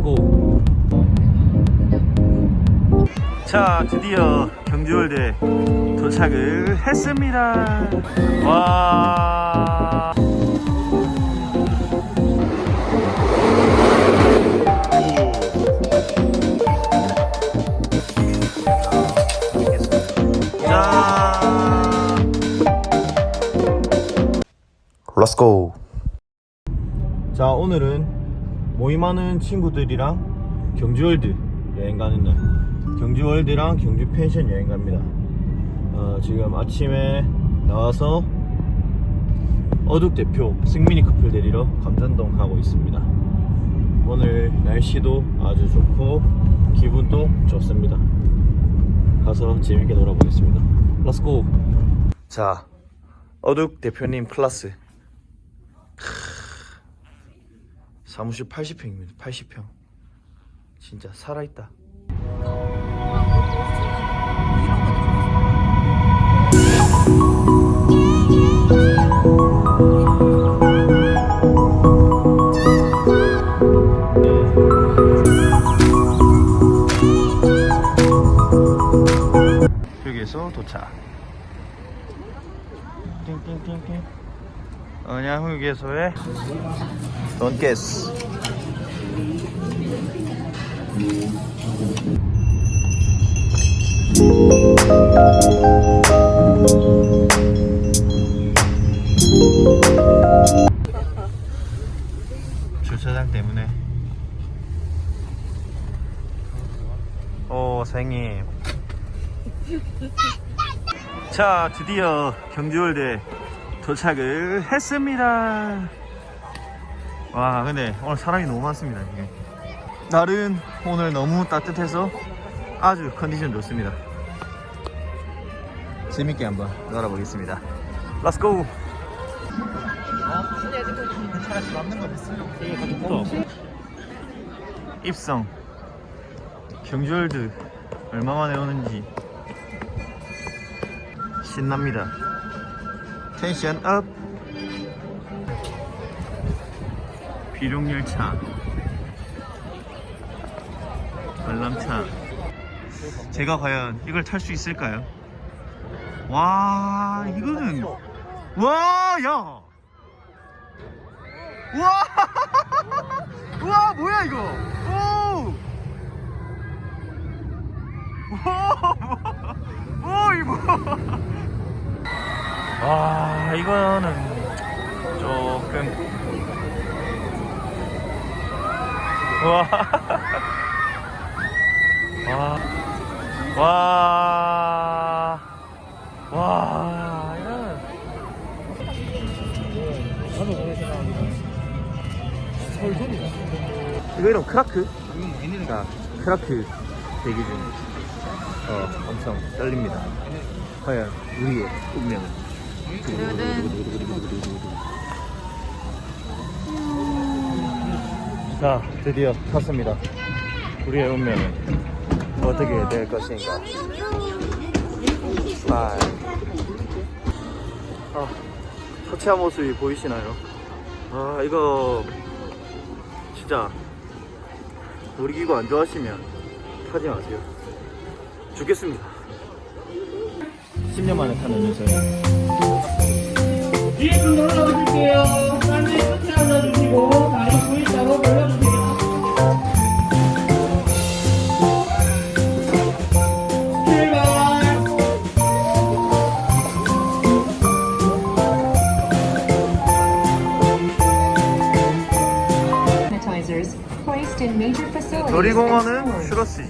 렛츠고. 자 드디어 경주월드에 도착을 했습니다. 와. 짠 렛츠고 자 오늘은 모임하는 친구들이랑 경주월드 여행 가는 날. 경주월드랑 경주 펜션 여행 갑니다. 어, 지금 아침에 나와서 어둑 대표 승민이 커플 데리러 감산동 가고 있습니다. 오늘 날씨도 아주 좋고 기분도 좋습니다. 가서 재밌게 놀아보겠습니다. 렛츠고 자 어둑 대표님 클라스 사무실 80평입니다. 80평. 진짜 살아있다. 휴게소 도착. 띵띵띵띵. 언양 휴게소에? 돈게스. 주차장 때문에. 오 생님. 자 드디어 경주월드에 도착을 했습니다. 와 근데 오늘 사람이 너무 많습니다 이게. 날은 오늘 너무 따뜻해서 아주 컨디션 좋습니다. 재밌게 한번 놀아보겠습니다. 렛츠고 입성. 경주월드 얼마 만에 오는지 신납니다 텐션 업 비룡열차 관람차 제가 과연 이걸 탈 수 있을까요? 와 이거는 와야 와! 와 뭐야 이거? 오! 오! 오 이거 와 이거는 조금 와. 와. 와. 와. 이거 이름 크라크? 자, 크라크 대기 중. 어, 엄청 떨립니다. 과연 우리의 운명은? 자, 드디어 탔습니다. 우리의 운명은 어떻게 될 것인가? 아, 초췌한 모습이 보이시나요? 아, 이거 진짜 놀이기구 안 좋아하시면 타지 마세요. 죽겠습니다. 10년 만에 타는 연습. 뒤에 좀 올라오실게요. 딴데 끝에 앉아주시고 다리 V자로 올려주세요. 출발! sanitizers placed in major facilities. 놀이공원은 and stores. 슈러스지.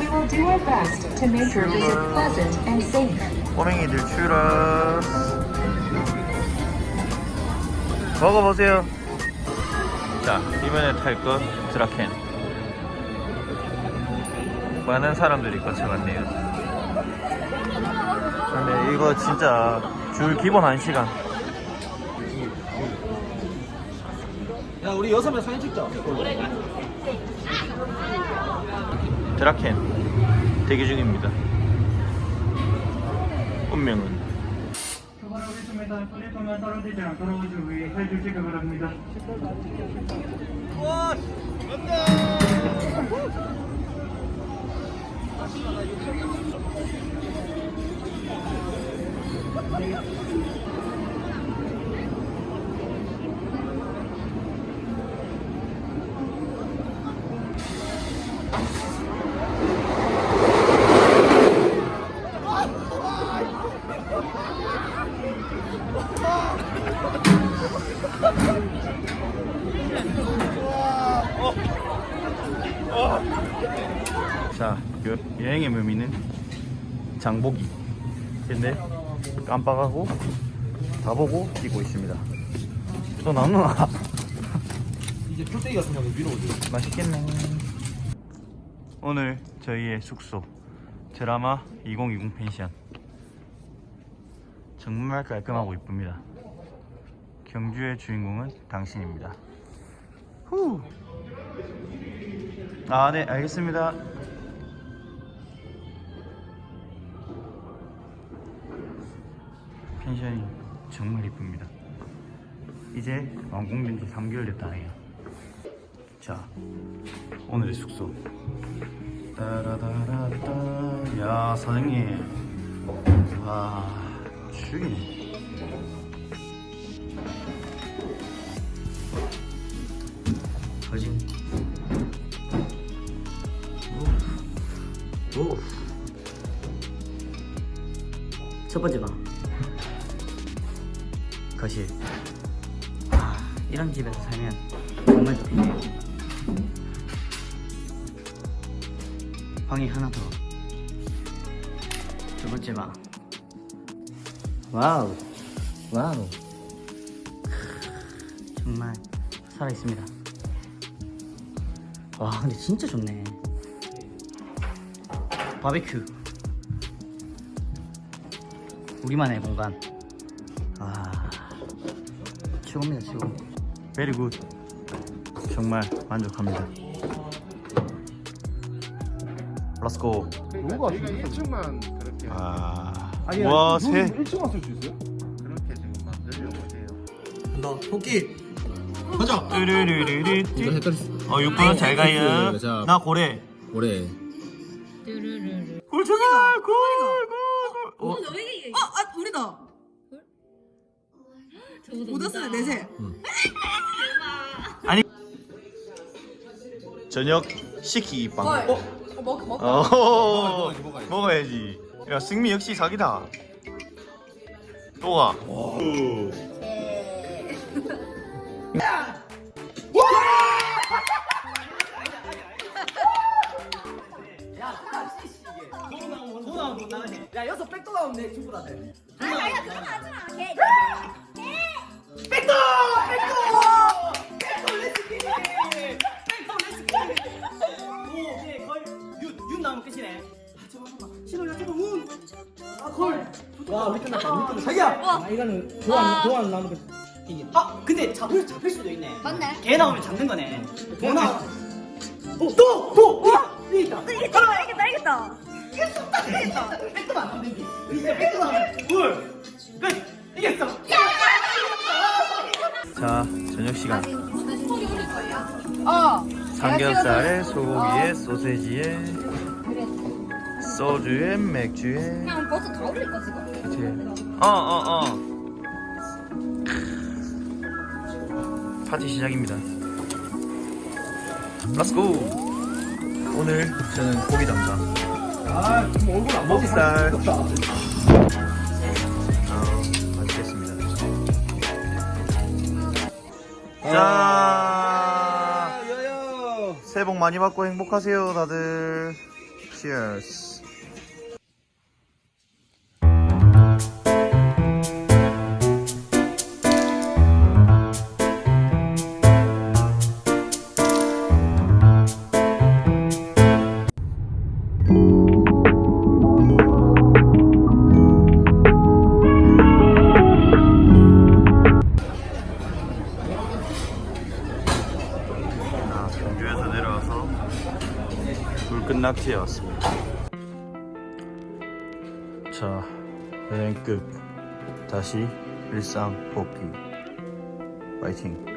We will do our best to make your visit pleasant and safe. 꼬맹이들 추러스 먹어보세요. 자 이번에 탈것 드라켄. 많은 사람들이 거쳐갔네요. 근데 이거 진짜 줄 기본 1시간. 야 우리 여섯 명 사진 찍자. 드라켄. 대기 중입니다. 운명은 앞에서 플랫폼에 떨어지지 않도록 주의 해주시기 바랍니다. 와, 간다! 장보기. 근데 깜빡하고 다 보고 뛰고 있습니다. 또 나누나? 이제 풀떼기 같은 경우 위로 오지. 맛있겠네. 오늘 저희의 숙소 드라마 2020 펜션 정말 깔끔하고 이쁩니다. 경주의 주인공은 당신입니다. 후. 아, 네, 알겠습니다. 펜션이 정말 이쁩니다. 이제 완공된 지 3개월 됐다 해요. 자, 오늘의 숙소. 따라다라따. 야, 사장님. 와, 죽이네. 거진. 오. 오. 첫 번째 방 거실 아, 이런 집에서 살면 정말 좋겠네요. 방이 하나 더 두 번째 방. 와우. 와우. 크, 정말 살아있습니다. 와 근데 진짜 좋네. 바베큐. 우리만의 공간. 아, 최고입니다, 최고. 베리 굿. 정말 만족합니다. 렛츠고. 누가 지금 1층만 그렇게 아. 와, 새. 1층만 쓸수 있어요? 그렇게 지금 만들려고 해요. 나 토끼. 가자. 뚜루루루루. 헷갈렸어. 어, 6분 잘 가요. 자. 나 고래. 올해 굴초가 굴, 굴, 굴. 어, 어, 아, 우리다. 오다스는 내세. 저녁 시키기 빵. 어, 먹, 먹. 어, 먹어야지, 먹어야지. 먹어야지. 야, 승미 역시 사기다. 또 가. 야, 여기서 백도 나오는데, 중부 다 돼. 와 끝났다 자기야 아, 이거는 도안 도안 나오는 거. 이게 아 근데 잡힐 잡힐 수도 있네. 맞네. 개 나오면 잡는 거네. 개 나와? 또또또! 이게 있다. 이겼다, 이겼다, 이겼다. 백도 안 나오는 게 이제 백도 나오면 굴끝 이겼어. 자, 저녁 시간. 어. 삼겹살에 소고기에 소세지에 소주에 맥주에 그냥 버스 다 올릴 거 지금? 어어 어. 파티 시작입니다. 렛츠고. 오늘 저는 고기 담당. 아, 지금 얼굴 안 목살. 먹었다. 어, 맛있겠습니다. 짠. 야야. 새해 복 많이 받고 행복하세요, 다들. Cheers. 끝 낙지에 왔습니다. 자, 여행 끝. 다시 일상 복귀. 파이팅.